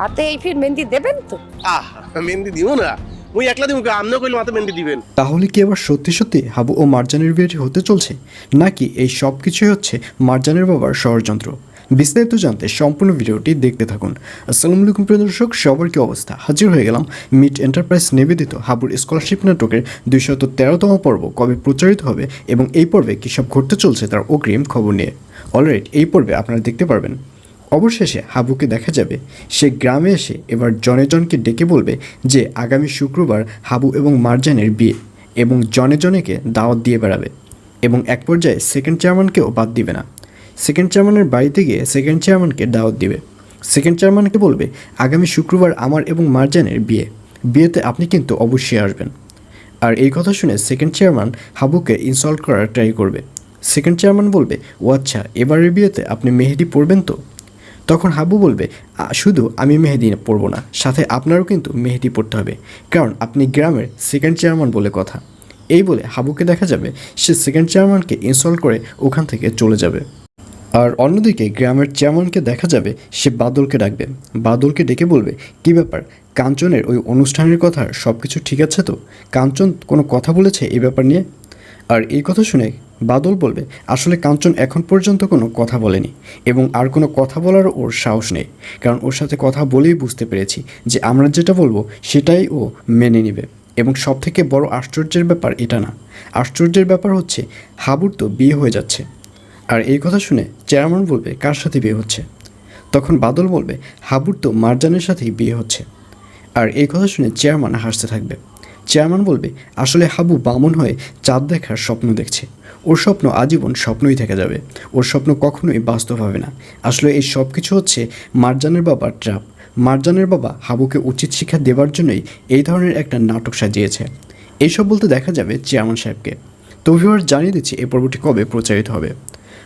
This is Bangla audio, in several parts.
হাতে এই ফির মেহেন্দি দেবেন তো? আহ মেহেন্দি দিব না। মুই একলা দিব আমনে কইলে মাথা মেহেন্দি দিবেন। তাহলে কি এবার সত্যি সত্যি হাবু ও মার্জানের বিয়েটি হতে চলছে? নাকি এই সব কিছুই হচ্ছে মার্জানের বাবার ষড়যন্ত্র? বিস্তারিত জানতে সম্পূর্ণ ভিডিওটি দেখতে থাকুন। আসসালামু আলাইকুম প্রিয় দর্শক সবার কি অবস্থা? হাজির হয়ে গেলাম মিট এন্টারপ্রাইজ নিবেদিত হাবুর স্কলারশিপ নাটকের দুইশত তেরোতম পর্ব কবে প্রচারিত হবে এবং এই পর্বে কী সব ঘটতে চলছে তার অগ্রিম খবর নিয়ে। অলরেডি এই পর্বে আপনারা দেখতে পারবেন। অবশেষে হাবুকে দেখা যাবে। সে গ্রামে এসে এবার জনে জনকে ডেকে বলবে যে আগামী শুক্রবার হাবু এবং মার্জানের বিয়ে এবং জনে জনেকে দাওয়াত দিয়ে বেড়াবে এবং এক পর্যায়ে সেকেন্ড চেয়ারম্যানকেও বাদ দিবে না। সেকেন্ড চেয়ারম্যানের বাড়িতে গিয়ে সেকেন্ড চেয়ারম্যানকে দাওয়াত দিবে। সেকেন্ড চেয়ারম্যানকে বলবে, আগামী শুক্রবার আমার এবং মার্জানের বিয়ে। বিয়েতে আপনি কিন্তু অবশ্যই আসবেন। আর এই কথা শুনে সেকেন্ড চেয়ারম্যান হাবুকে ইনসল্ট করার ট্রাই করবে। সেকেন্ড চেয়ারম্যান বলবে, ও আচ্ছা এবারের বিয়েতে আপনি মেহেদি পরবেন তো? তখন হাবু বলবে শুধু আমি মেহেদি পরবো না, সাথে আপনারও কিন্তু মেহেদি পড়তে হবে। কারণ আপনি গ্রামের সেকেন্ড চেয়ারম্যান বলে কথা। এই বলে হাবুকে দেখা যাবে, সে সেকেন্ড চেয়ারম্যানকে ইনস্টল করে ওখান থেকে চলে যাবে। আর অন্যদিকে গ্রামের চেয়ারম্যানকে দেখা যাবে, সে বাদলকে ডাকবে। বাদলকে ডেকে বলবে, কি ব্যাপার? কাঞ্চনের ওই অনুষ্ঠানের কথা সব কিছু ঠিক আছে তো? কাঞ্চন কোনো কথা বলেছে এই ব্যাপার নিয়ে? আর এই কথা শুনে বাদল বলবে, আসলে কাঞ্চন এখন পর্যন্ত কোনো কথা বলেনি এবং আর কোনো কথা বলার ওর সাহস নেই। কারণ ওর সাথে কথা বলেই বুঝতে পেরেছি যে আমরা যেটা বলব সেটাই ও মেনে নেবে। এবং সব থেকে বড় আশ্চর্যের ব্যাপার এটা না। আশ্চর্যের ব্যাপার হচ্ছে, হাবুর তো বিয়ে হয়ে যাচ্ছে। আর এই কথা শুনে চেয়ারম্যান বলবে, কার সাথে বিয়ে হচ্ছে? তখন বাদল বলবে, হাবুর তো মারজানের সাথেই বিয়ে হচ্ছে। আর এই কথা শুনে চেয়ারম্যান হাসতে থাকবে। চেয়ারম্যান বলবে, আসলে হাবু বামন হয়ে চাঁদ দেখার স্বপ্ন দেখছে। ওর স্বপ্ন আজীবন স্বপ্নই থেকে যাবে। ওর স্বপ্ন কখনোই বাস্তব হবে না। আসলে এই সব কিছু হচ্ছে মারজানের বাবার ট্রাপ মারজানের বাবা হাবুকে উচিত শিক্ষা দেওয়ার জন্যই এই ধরনের একটা নাটক সাজিয়েছে। এইসব বলতে দেখা যাবে চেয়ারম্যান সাহেবকে। তো ভিউয়ার জানিয়ে দিচ্ছি এই পর্বটি কবে প্রচারিত হবে।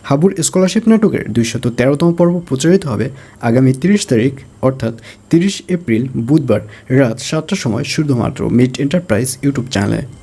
হাবুর স্কলারশিপ নাটকের দুইশত তেরোতম পর্ব প্রচারিত হবে আগামী তিরিশ তারিখ, অর্থাৎ তিরিশ এপ্রিল বুধবার রাত সাতটার সময় শুধুমাত্র মিট এন্টারপ্রাইজ ইউটিউব চ্যানেলে।